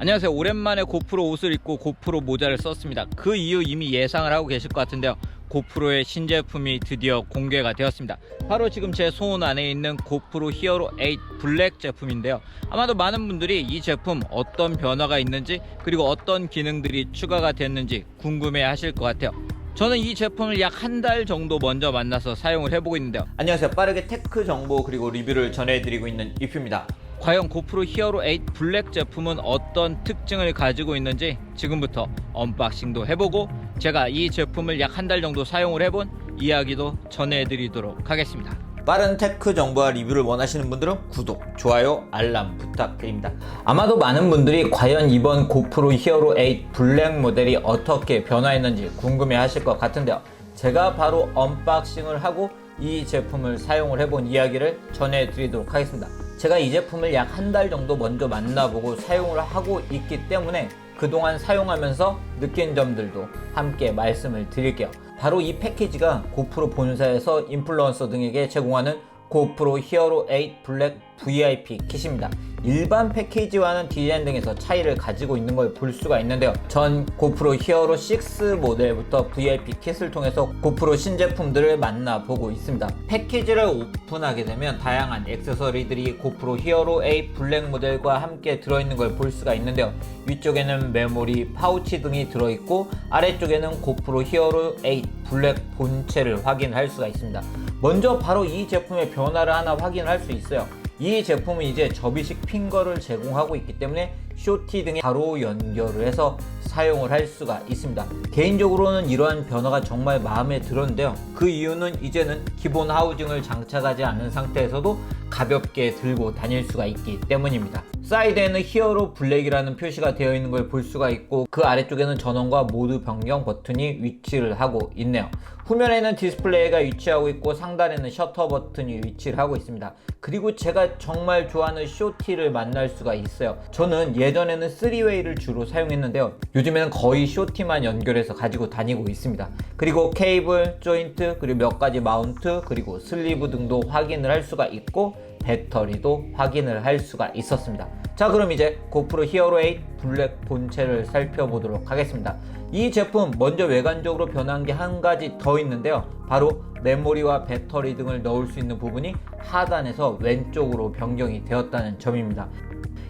안녕하세요. 오랜만에 고프로 옷을 입고 고프로 모자를 썼습니다. 그 이유 이미 예상을 하고 계실 것 같은데요. 고프로의 신제품이 드디어 공개가 되었습니다. 바로 지금 제 손 안에 있는 고프로 히어로 8 블랙 제품인데요. 아마도 많은 분들이 이 제품 어떤 변화가 있는지 그리고 어떤 기능들이 추가가 됐는지 궁금해 하실 것 같아요. 저는 이 제품을 약 한 달 정도 먼저 만나서 사용을 해보고 있는데요. 안녕하세요. 빠르게 테크 정보 그리고 리뷰를 전해드리고 있는 이프입니다. 과연 고프로 히어로 8 블랙 제품은 어떤 특징을 가지고 있는지 지금부터 언박싱도 해보고 제가 이 제품을 약 한 달 정도 사용을 해본 이야기도 전해드리도록 하겠습니다. 빠른 테크 정보와 리뷰를 원하시는 분들은 구독, 좋아요, 알람 부탁드립니다. 아마도 많은 분들이 과연 이번 고프로 히어로 8 블랙 모델이 어떻게 변화했는지 궁금해 하실 것 같은데요. 제가 바로 언박싱을 하고 이 제품을 사용을 해본 이야기를 전해드리도록 하겠습니다. 제가 이 제품을 약 한 달 정도 먼저 만나보고 사용을 하고 있기 때문에 그동안 사용하면서 느낀 점들도 함께 말씀을 드릴게요. 바로 이 패키지가 고프로 본사에서 인플루언서 등에게 제공하는 고프로 히어로 8 블랙 VIP 킷입니다. 일반 패키지와는 디자인 등에서 차이를 가지고 있는 걸 볼 수가 있는데요. 전 고프로 히어로 6 모델부터 VIP 킷을 통해서 고프로 신제품들을 만나보고 있습니다. 패키지를 오픈하게 되면 다양한 액세서리들이 고프로 히어로 8 블랙 모델과 함께 들어있는 걸 볼 수가 있는데요. 위쪽에는 메모리, 파우치 등이 들어있고 아래쪽에는 고프로 히어로 8 블랙 본체를 확인할 수가 있습니다. 먼저 바로 이 제품의 변화를 하나 확인할 수 있어요. 이 제품은 이제 접이식 핑거를 제공하고 있기 때문에 쇼티 등에 바로 연결을 해서 사용을 할 수가 있습니다. 개인적으로는 이러한 변화가 정말 마음에 들었는데요. 그 이유는 이제는 기본 하우징을 장착하지 않은 상태에서도 가볍게 들고 다닐 수가 있기 때문입니다. 사이드에는 히어로 블랙이라는 표시가 되어 있는 걸 볼 수가 있고 그 아래쪽에는 전원과 모드 변경 버튼이 위치를 하고 있네요. 후면에는 디스플레이가 위치하고 있고 상단에는 셔터 버튼이 위치를 하고 있습니다. 그리고 제가 정말 좋아하는 쇼티를 만날 수가 있어요. 저는 예전에는 3웨이를 주로 사용했는데요. 요즘에는 거의 쇼티만 연결해서 가지고 다니고 있습니다. 그리고 케이블, 조인트, 그리고 몇 가지 마운트, 그리고 슬리브 등도 확인을 할 수가 있고 배터리도 확인을 할 수가 있었습니다. 자 그럼 이제 고프로 히어로 8 블랙 본체를 살펴보도록 하겠습니다. 이 제품 먼저 외관적으로 변한 게 한 가지 더 있는데요. 바로 메모리와 배터리 등을 넣을 수 있는 부분이 하단에서 왼쪽으로 변경이 되었다는 점입니다.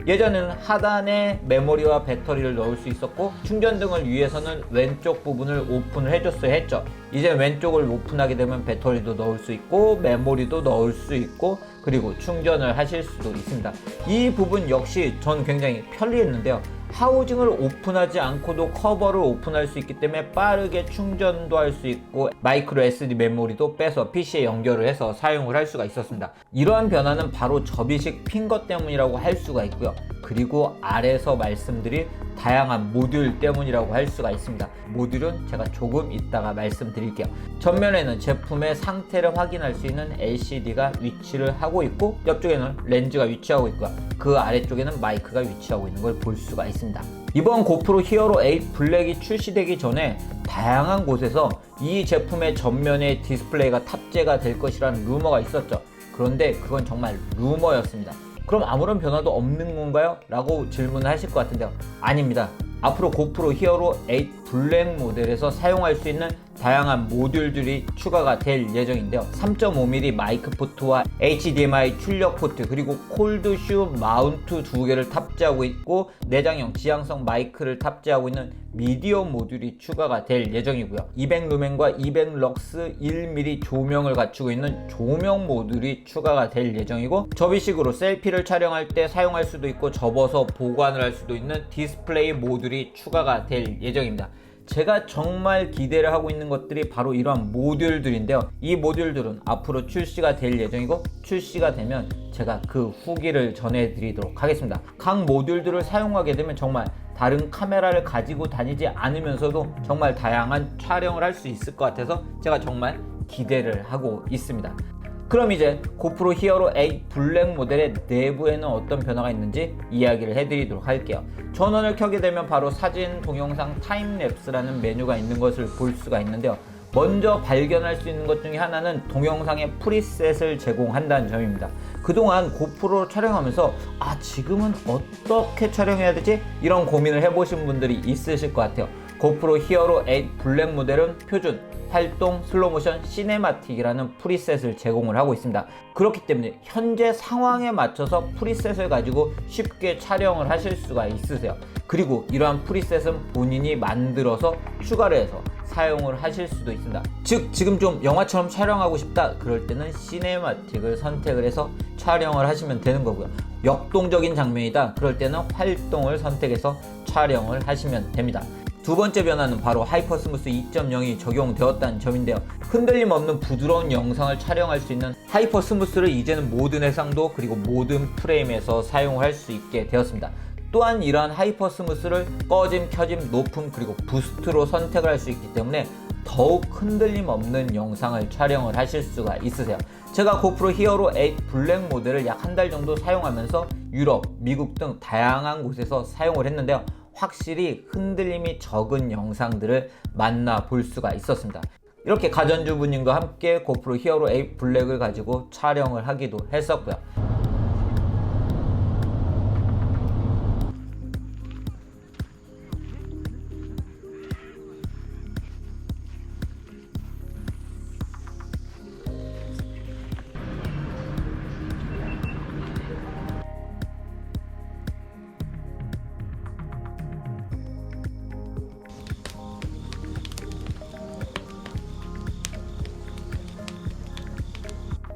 예전에는 하단에 메모리와 배터리를 넣을 수 있었고 충전 등을 위해서는 왼쪽 부분을 오픈을 해줬어야 했죠. 이제 왼쪽을 오픈하게 되면 배터리도 넣을 수 있고 메모리도 넣을 수 있고 그리고 충전을 하실 수도 있습니다. 이 부분 역시 전 굉장히 편리했는데요. 하우징을 오픈하지 않고도 커버를 오픈할 수 있기 때문에 빠르게 충전도 할 수 있고 마이크로 SD 메모리도 빼서 PC에 연결을 해서 사용을 할 수가 있었습니다. 이러한 변화는 바로 접이식 핑거 때문이라고 할 수가 있고요. 그리고 아래서 말씀드린 다양한 모듈 때문이라고 할 수가 있습니다. 모듈은 제가 조금 이따가 말씀드릴게요. 전면에는 제품의 상태를 확인할 수 있는 LCD가 위치를 하고 있고 옆쪽에는 렌즈가 위치하고 있고요. 그 아래쪽에는 마이크가 위치하고 있는 걸 볼 수가 있습니다. 이번 고프로 히어로 8 블랙이 출시되기 전에 다양한 곳에서 이 제품의 전면에 디스플레이가 탑재가 될 것이라는 루머가 있었죠. 그런데 그건 정말 루머였습니다. 그럼 아무런 변화도 없는 건가요? 라고 질문을 하실 것 같은데요. 아닙니다. 앞으로 고프로 히어로 8 블랙 모델에서 사용할 수 있는 다양한 모듈들이 추가가 될 예정인데요. 3.5mm 마이크 포트와 HDMI 출력 포트 그리고 콜드슈 마운트 두 개를 탑재하고 있고 내장형 지향성 마이크를 탑재하고 있는 미디엄 모듈이 추가가 될 예정이고요. 200루멘과 200럭스 1mm 조명을 갖추고 있는 조명 모듈이 추가가 될 예정이고 접이식으로 셀피를 촬영할 때 사용할 수도 있고 접어서 보관을 할 수도 있는 디스플레이 모듈이 추가가 될 예정입니다. 제가 정말 기대를 하고 있는 것들이 바로 이러한 모듈들인데요. 이 모듈들은 앞으로 출시가 될 예정이고 출시가 되면 제가 그 후기를 전해드리도록 하겠습니다. 각 모듈들을 사용하게 되면 정말 다른 카메라를 가지고 다니지 않으면서도 정말 다양한 촬영을 할 수 있을 것 같아서 제가 정말 기대를 하고 있습니다. 그럼 이제 고프로 히어로 8 블랙 모델의 내부에는 어떤 변화가 있는지 이야기를 해드리도록 할게요. 전원을 켜게 되면 바로 사진, 동영상, 타임랩스라는 메뉴가 있는 것을 볼 수가 있는데요. 먼저 발견할 수 있는 것 중에 하나는 동영상의 프리셋을 제공한다는 점입니다. 그동안 고프로 촬영하면서 아 지금은 어떻게 촬영해야 되지? 이런 고민을 해보신 분들이 있으실 것 같아요. 고프로 히어로 8 블랙 모델은 표준 활동 슬로모션 시네마틱이라는 프리셋을 제공을 하고 있습니다. 그렇기 때문에 현재 상황에 맞춰서 프리셋을 가지고 쉽게 촬영을 하실 수가 있으세요. 그리고 이러한 프리셋은 본인이 만들어서 추가를 해서 사용을 하실 수도 있습니다. 즉 지금 좀 영화처럼 촬영하고 싶다 그럴 때는 시네마틱을 선택을 해서 촬영을 하시면 되는 거고요. 역동적인 장면이다 그럴 때는 활동을 선택해서 촬영을 하시면 됩니다. 두 번째 변화는 바로 하이퍼스무스 2.0이 적용되었다는 점인데요. 흔들림 없는 부드러운 영상을 촬영할 수 있는 하이퍼스무스를 이제는 모든 해상도 그리고 모든 프레임에서 사용할 수 있게 되었습니다. 또한 이러한 하이퍼스무스를 꺼짐, 켜짐, 높음 그리고 부스트로 선택을 할 수 있기 때문에 더욱 흔들림 없는 영상을 촬영을 하실 수가 있으세요. 제가 고프로 히어로 8 블랙 모델을 약 한 달 정도 사용하면서 유럽, 미국 등 다양한 곳에서 사용을 했는데요. 확실히 흔들림이 적은 영상들을 만나 볼 수가 있었습니다. 이렇게 가전주부님과 함께 고프로 히어로 8 블랙을 가지고 촬영을 하기도 했었고요.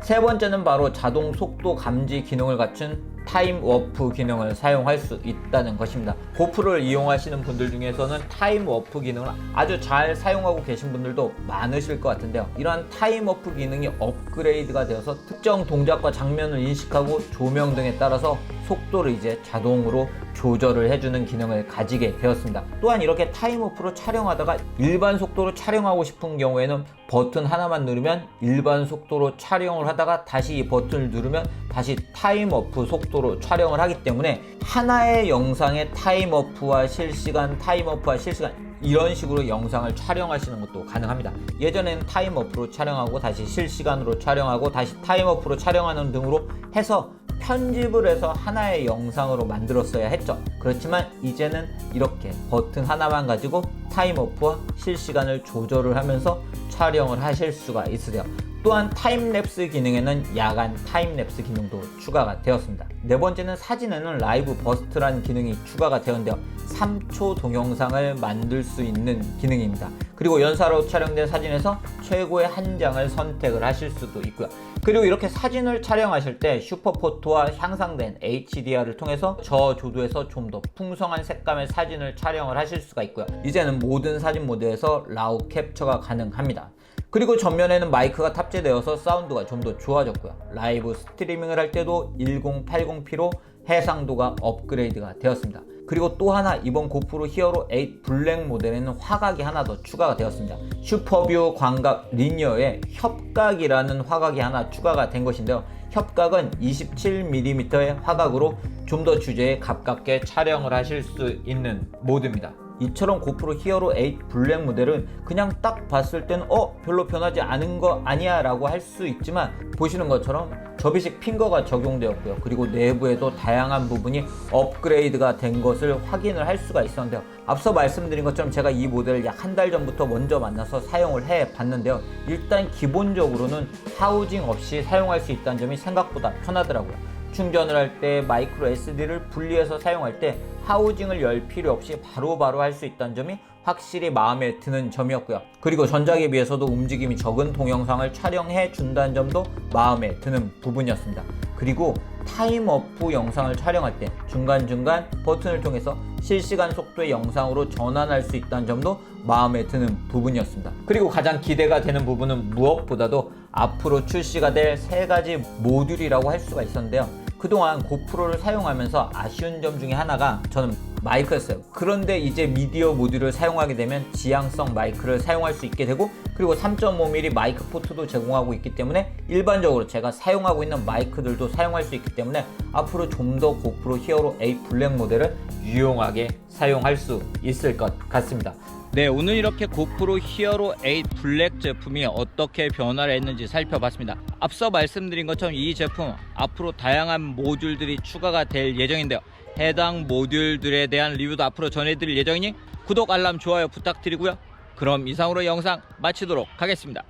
세 번째는 바로 자동 속도 감지 기능을 갖춘 타임 워프 기능을 사용할 수 있다는 것입니다. 고프로를 이용하시는 분들 중에서는 타임 워프 기능을 아주 잘 사용하고 계신 분들도 많으실 것 같은데요. 이러한 타임 워프 기능이 업그레이드가 되어서 특정 동작과 장면을 인식하고 조명 등에 따라서 속도를 이제 자동으로 조절을 해주는 기능을 가지게 되었습니다. 또한 이렇게 타임오프로 촬영하다가 일반 속도로 촬영하고 싶은 경우에는 버튼 하나만 누르면 일반 속도로 촬영을 하다가 다시 이 버튼을 누르면 다시 타임오프 속도로 촬영을 하기 때문에 하나의 영상의 타임오프와 실시간, 타임오프와 실시간 이런 식으로 영상을 촬영하시는 것도 가능합니다. 예전에는 타임오프로 촬영하고 다시 실시간으로 촬영하고 다시 타임오프로 촬영하는 등으로 해서 편집을 해서 하나의 영상으로 만들었어야 했죠. 그렇지만 이제는 이렇게 버튼 하나만 가지고 타임오프와 실시간을 조절을 하면서 촬영을 하실 수가 있으세요. 또한 타임랩스 기능에는 야간 타임랩스 기능도 추가가 되었습니다. 네 번째는 사진에는 라이브 버스트라는 기능이 추가가 되었는데요. 3초 동영상을 만들 수 있는 기능입니다. 그리고 연사로 촬영된 사진에서 최고의 한 장을 선택을 하실 수도 있고요. 그리고 이렇게 사진을 촬영하실 때 슈퍼포토와 향상된 HDR을 통해서 저조도에서 좀 더 풍성한 색감의 사진을 촬영을 하실 수가 있고요. 이제는 모든 사진 모드에서 라우 캡처가 가능합니다. 그리고 전면에는 마이크가 탑재되어서 사운드가 좀 더 좋아졌고요. 라이브 스트리밍을 할 때도 1080p로 해상도가 업그레이드가 되었습니다. 그리고 또 하나 이번 고프로 히어로 8 블랙 모델에는 화각이 하나 더 추가가 되었습니다. 슈퍼뷰 광각 리니어에 협각이라는 화각이 하나 추가가 된 것인데요. 협각은 27mm의 화각으로 좀 더 주제에 가깝게 촬영을 하실 수 있는 모드입니다. 이처럼 고프로 히어로 8 블랙 모델은 그냥 딱 봤을 때는 어? 별로 변하지 않은 거 아니야? 라고 할 수 있지만 보시는 것처럼 접이식 핑거가 적용되었고요. 그리고 내부에도 다양한 부분이 업그레이드가 된 것을 확인을 할 수가 있었는데요. 앞서 말씀드린 것처럼 제가 이 모델을 약 한 달 전부터 먼저 만나서 사용을 해 봤는데요. 일단 기본적으로는 하우징 없이 사용할 수 있다는 점이 생각보다 편하더라고요. 충전을 할 때 마이크로 SD를 분리해서 사용할 때 하우징을 열 필요 없이 바로바로 할 수 있다는 점이 확실히 마음에 드는 점이었고요. 그리고 전작에 비해서도 움직임이 적은 동영상을 촬영해 준다는 점도 마음에 드는 부분이었습니다. 그리고 타임어프 영상을 촬영할 때 중간중간 버튼을 통해서 실시간 속도의 영상으로 전환할 수 있다는 점도 마음에 드는 부분이었습니다. 그리고 가장 기대가 되는 부분은 무엇보다도 앞으로 출시가 될 세 가지 모듈이라고 할 수가 있었는데요. 그동안 고프로를 사용하면서 아쉬운 점 중에 하나가 저는 마이크였어요. 그런데 이제 미디어 모듈을 사용하게 되면 지향성 마이크를 사용할 수 있게 되고 그리고 3.5mm 마이크 포트도 제공하고 있기 때문에 일반적으로 제가 사용하고 있는 마이크들도 사용할 수 있기 때문에 앞으로 좀 더 고프로 히어로 A 블랙 모델을 유용하게 사용할 수 있을 것 같습니다. 네, 오늘 이렇게 고프로 히어로 8 블랙 제품이 어떻게 변화를 했는지 살펴봤습니다. 앞서 말씀드린 것처럼 이 제품 앞으로 다양한 모듈들이 추가가 될 예정인데요. 해당 모듈들에 대한 리뷰도 앞으로 전해드릴 예정이니 구독, 알람, 좋아요 부탁드리고요. 그럼 이상으로 영상 마치도록 하겠습니다.